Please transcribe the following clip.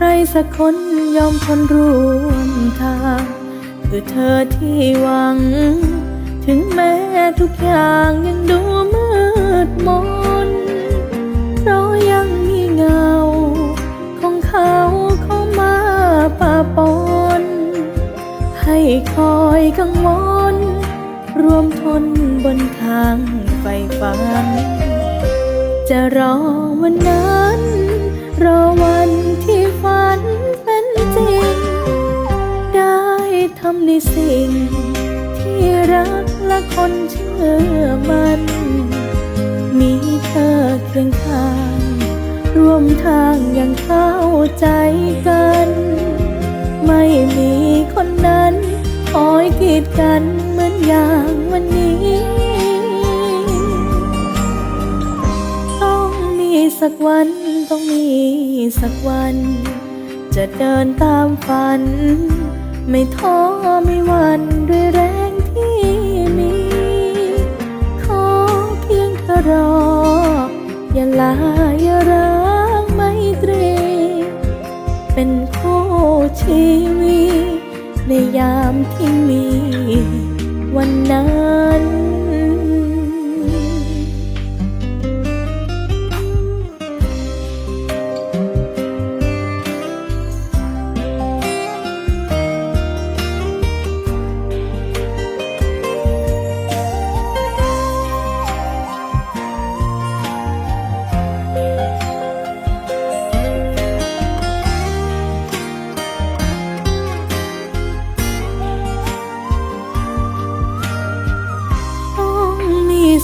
ใครสักคนยอมทนร่วมทางคือเธอที่หวัง ถึงแม้ทุกอย่างยังดูมืดมน เพราะยังมีเงา ของเขาเข้ามาปะปน ให้คอยกังวลรวมทนบนทางไฟฝัน จะรอวันนั้น สิ่ง ที่รักและคนเชื่อมัน มีเธอเคียงข้าง ร่วมทางอยังเข้าใจกัน ไม่มีคนนั้นคอยกีดกันเหมือนอย่างวันนี้ ต้องมีสักวันต้องมีสักวัน จะเดินตามฝัน ไม่ท้อไม่หวันด้วยแรงที่มี ขอเพียงเธอรอ อย่าลาอย่าร้างไม่ตรี เป็นคู่ชีวิตในยามที่มีวันนั้น